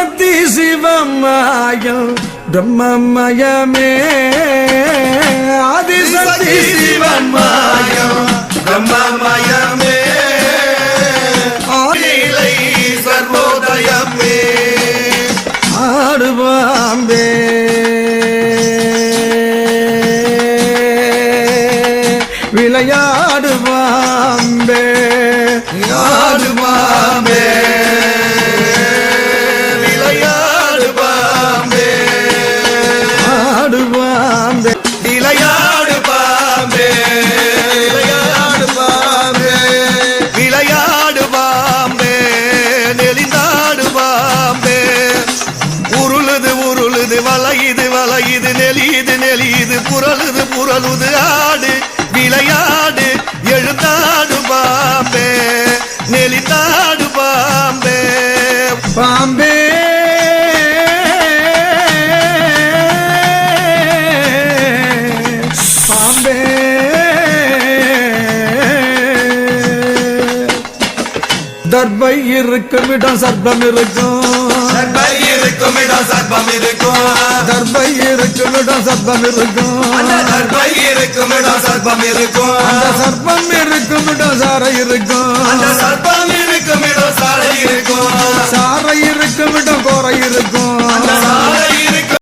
ஆதிசக்தி சிவமாயம் பிரம்மமயமே. ஆதிசக்தி சிவமாயம் பிரம்மமயமே. ஆதிலை சர்வோதயமே. ஆடுவாம்பே விளையாடுவாம்பே வளையுது வளையுது நெளியுது நெளியுது புரளுது புரளுது ஆடு விளையாடு எழுந்தாடு பாம்பே நெளிந்தாடு பாம்பே. பாம்பே. தர்பை இருக்கும் இடம் சர்ப்பம் இருக்கும். தர்பை இருக்கும் இடம் சர்ப்பம் இருக்கும். தர்பை இருக்கும் இடம் சர்ப்பம் இருக்கும். சர்ப்பம் இருக்கும் இடம் சாரை இருக்கும். சர்ப்பம் இருக்கும் இடம் சாரை இருக்கும். சாரை இருக்கும் இடம் கோரை இருக்கும்.